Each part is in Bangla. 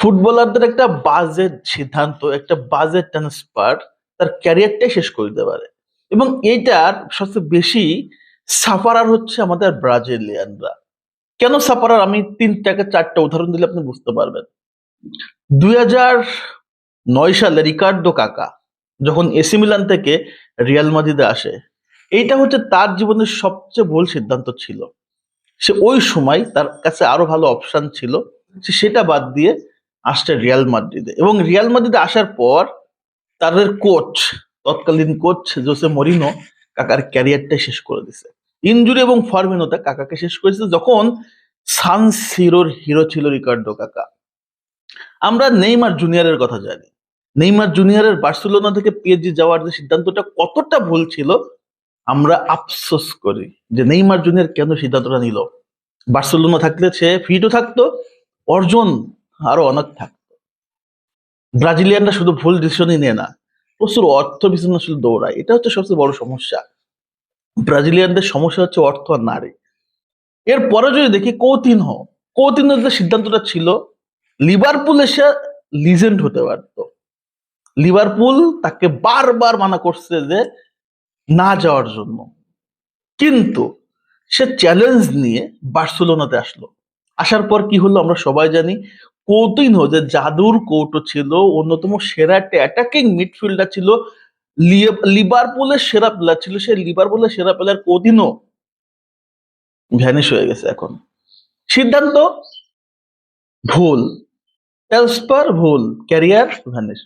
ফুটবলারদের একটা বাজেট সিদ্ধান্ত, একটা বাজেট ট্রান্সফার তার ক্যারিয়ারটাই শেষ করে দিতে পারে। এবং এইটার সবচেয়ে বেশি সাফারার হচ্ছে আমাদের ব্রাজিলিয়ানরা। কেন সাফারার আমি ৩ টাকে ৪ উদাহরণ দিলে আপনি বুঝতে পারবেন। ২০০৯ সালে রিকার্ডো কাকা যখন এসি মিলান থেকে রিয়াল মাদ্রিদে আসে, এইটা হচ্ছে তার জীবনের সবচেয়ে ভুল সিদ্ধান্ত ছিল। সে ওই সময় তার কাছে আরও ভালো অপশান ছিল। সেটা বাদ দিয়ে আসছে রিয়াল মাদ্রিদে এবং রিয়াল মাদ্রিদে আসার পর তাদের কোচ তৎকালীন কোচ জোসে মরিনো কাকার ক্যারিয়ারটাই শেষ করে দিছে। ইঞ্জুরি এবং ফর্মহীনতা কাকাকে শেষ করেছে যখন সান সিরোর হিরো ছিল রিকার্ডো কাকা। আমরা নেইমার জুনিয়রের কথা জানি। নেইমার জুনিয়রের বার্সেলোনা থেকে পিএসজি যাওয়ার যে সিদ্ধান্তটা কতটা ভুল ছিল আমরা আফসোস করি যে নেইমার জুনিয়র কেন সিদ্ধান্তটা নিল। বার্সেলোনা থাকলে সে ফিটও থাকতো, অর্জন আরও অনেক থাকতো। ব্রাজিলিয়ানরা শুধু ভুল ডিসিশনই নেয় না, প্রচুর অর্থ পিছনে আসলে দৌড়ায়। এটা হচ্ছে সবচেয়ে বড় সমস্যা। ব্রাজিলিয়ানদের সমস্যা হচ্ছে অর্থ আর নারী। এরপরে যদি দেখি কৌতিনহো, কৌতিনহোর যে সিদ্ধান্তটা ছিল লিভারপুল এসে লিজেন্ড হতে পারত। লিভারপুল তাকে বারবার মানা করছে যে না যাওয়ার জন্য। কিন্তু সে চ্যালেঞ্জ নিয়ে বার্সেলোনাতে আসলো। আসার পর কি হলো আমরা সবাই জানি। কৌতিনহো যে জাদুর কৌটো ছিল, অন্যতম সেরা একটা অ্যাটাকিং মিডফিল্ডার ছিল, লিভারপুলের সেরা প্লেয়ার ছিল। সেই লিভারপুলের সেরা প্লেয়ার কৌতিনহো ভ্যানিশ হয়ে গেছে এখন। সিদ্ধান্ত ভুল। এলসপার ভুল। Career vanish.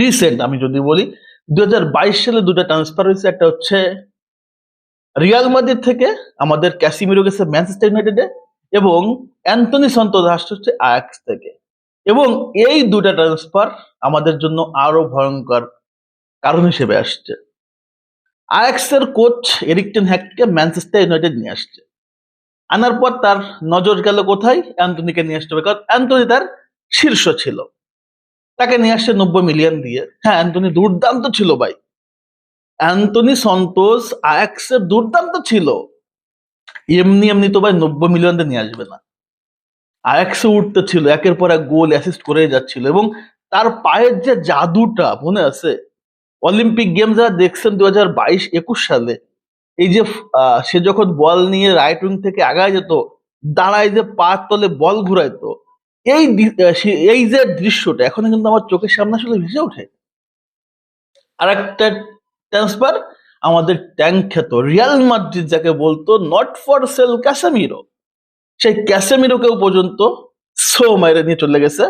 রিসেন্ট আমি যদি বলি ২০২২ সালে ২ টা ট্রান্সফার হয়েছে। একটা হচ্ছে রিয়াল মাদ্রিদ থেকে আমাদের ক্যাসিমিরো গেছে ম্যানচেস্টার ইউনাইটেডে এবং অ্যান্টনি সন্তোস আসছে আয়াক্স থেকে। এবং এই দুটা ট্রান্সফার আমাদের জন্য আরও ভয়ঙ্কর কারণ হিসেবে আসছে। আয়াক্সের কোচ এরিক টেন হ্যাগকে ম্যানচেস্টার ইউনাইটেড নিয়ে আসছে। আনার পর তার নজর গেল কোথায়? অ্যান্টনিকে নিয়ে আসতে হবে। কারণ অ্যান্টনি তার শীর্ষ ছিল। তাকে নিয়ে আসছে ৯০ মিলিয়ন দিয়ে। হ্যাঁ, অ্যান্টনি দুর্দান্ত ছিল ভাই। অ্যান্টনি সন্তোস আয়াক্সের দুর্দান্ত ছিল। এমনি, এমনি তো ভাই ৯০ মিলিয়ন নিয়ে আসবে না। আয়াক্সে উঠতে ছিল। একের পর এক গোল অ্যাসিস্ট করে যাচ্ছিল এবং তার পায়ের যে জাদুটা মনে আছে? অলিম্পিক গেম যারা দেখছেন ২০২২-২১ সালে এই যে সে যখন বল নিয়ে রাইট উইং থেকে আগায় যেত, দাঁড়ায় যে পায়ের তলে বল ঘুরাইতো। এই এই যে দৃশ্যটা এখনও কিন্তু আমার চোখের সামনে আসলে ভেসে ওঠে। আর একটা ট্রান্সফার আমাদের ট্যাঙ্ক খ্যাত রিয়াল মাদ্রিদ যাকে বলতো নট ফর সেল ক্যাসেমিরো। সেই ক্যাসেমিরোকেও পর্যন্ত ছো মাইরে নিয়ে চলে গেছে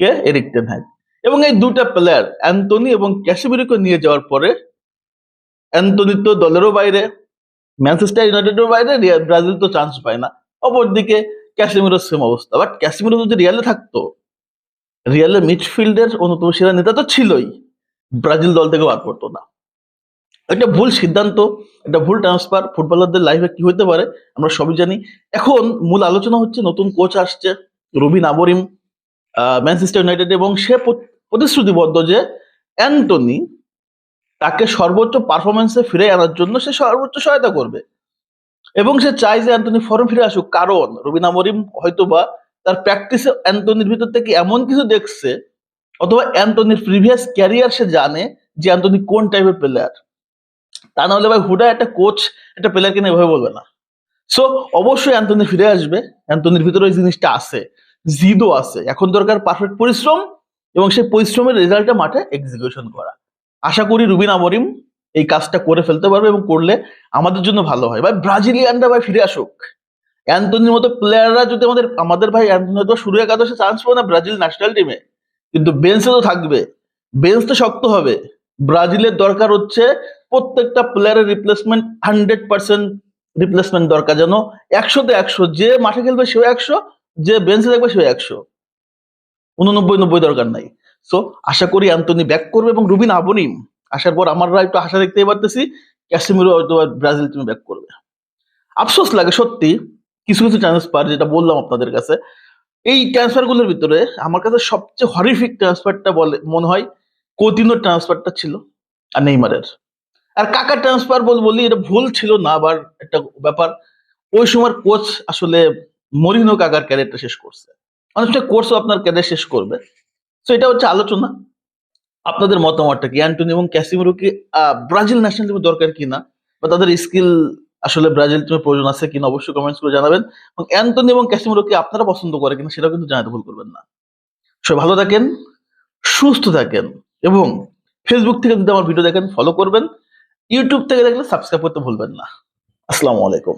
কে? এরিক টেন এবং এই ২ টা প্লেয়ার অ্যান্টনি এবং ক্যাসেমিরোকে নিয়ে যাওয়ার পরে অ্যান্টনি তো দলেরও বাইরে, ম্যানচেস্টার ইউনাইটেডের বাইরে, ব্রাজিল তো চান্স পায় না। অপরদিকে ক্যাসেমিরোর সেম অবস্থা। বাট ক্যাসেমিরো যদি রিয়ালে থাকতো, রিয়ালের মিডফিল্ডের অন্যতম সেরা নেতা তো ছিলই। ব্রাজিল দল থেকে বাদ পড়তো না। একটা ভুল সিদ্ধান্ত, একটা ভুল ট্রান্সফার ফুটবলারদের লাইফে কি হতে পারে আমরা সবই জানি। এখন মূল আলোচনা হচ্ছে নতুন কোচ আসছে রুবিন আমোরিম আ ম্যানচেস্টার ইউনাইটেড এবং সে প্রতিশ্রুতিবদ্ধ যে অ্যান্টনি তাকে সর্বোচ্চ পারফরমেন্সে ফিরিয়ে আনার জন্য সে সর্বোচ্চ সহায়তা করবে। এবং সে চায় যে অ্যান্টনি ফর্ম ফিরে আসুক। কারণ রুবিন আমোরিম হয়তোবা তার প্র্যাকটিসে অ্যান্টনির ভিতর থেকে এমন কিছু দেখছে অথবা অ্যান্টনির প্রিভিয়াস ক্যারিয়ার সে জানে যে অ্যান্টনি কোন টাইপের প্লেয়ার। তা না হলে ভাই হুডা একটা কোচ একটা প্লেয়ারকে নিয়ে এভাবে বলবে না। সো অবশ্যই অ্যান্টনি ফিরে আসবে। অ্যান্টনির ভিতরে ওই জিনিসটা আছে। জিদও আছে। এখন দরকার পারফেক্ট পরিশ্রম এবং সেই পরিশ্রমের রেজাল্টটা মাঠে এক্সিকিউশন করা। আশা করি রুবিন আমোরিম এই কাজটা করে ফেলতে পারবে এবং করলে আমাদের জন্য ভালো হয়। ভাই, ব্রাজিলিয়ানরা ভাই ফিরে আসুক। অ্যান্টনির মতো প্লেয়াররা যদি আমাদের আমাদের ভাই অ্যান্টনি হয়তো শুরু একাদশে চান্স পাবে না ব্রাজিল ন্যাশনাল টিমে। কিন্তু বেঞ্চে তো থাকবে। বেঞ্চ তো শক্ত হবে। ব্রাজিলের দরকার হচ্ছে প্রত্যেকটা প্লেয়ারের রিপ্লেসমেন্ট 100% রিপ্লেসমেন্ট দরকার যেন ১০০ তে ১০০ যে মাঠে খেলবে সেও ১০০ যে বেঞ্চে থাকবে সেও ১০০ ৮৯-৯০ দরকার নাই। সো আশা করি অ্যান্টনি ব্যাক করবে এবং রুবিন আমোরিম আসার পর আমরা একটু আশা দেখতেই পারতেছি ক্যাসেমিরো হয়তোবা ব্রাজিল টিমে ব্যাক করবে। আফসোস লাগে সত্যি কিছু, কিছু ট্রান্সফার যেটা বললাম আপনাদের কাছে। এই ট্রান্সফারগুলোর ভিতরে আমার কাছে সবচেয়ে হরিফিক ট্রান্সফারটা বলে মনে হয় কৌতিনহোর ট্রান্সফারটা ছিল আর নেইমারের। আর কাকার ট্রান্সফার বল বলি, এটা ভুল ছিল না, আবার একটা ব্যাপার। ওই সময়ের কোচ আসলে মরিনো কাকার ক্যারিয়ারটা শেষ করছে। অনেক সময় কোর্সও আপনার ক্যারিয়ার শেষ করবে। তো এটা হচ্ছে আলোচনা। আপনাদের মতামতটা কি? অ্যান্টনি এবং ক্যাসিমিরো কি ব্রাজিল ন্যাশনাল টিমে দরকার কিনা বা তাদের স্কিল আসলে ব্রাজিল টিমে প্রয়োজন আছে কিনা অবশ্যই কমেন্টস করে জানাবেন। এবং অ্যান্টনি এবং ক্যাসিমিরো কি আপনারা পছন্দ করে কিনা সেটাও কিন্তু জানাতে ভুল করবেন না। সবাই ভালো থাকেন, সুস্থ থাকেন এবং ফেসবুক থেকে যদি আমার ভিডিও দেখেন ফলো করবেন। ইউটিউব থেকে দেখলে সাবস্ক্রাইব করতে ভুলবেন না। আসসালামু আলাইকুম।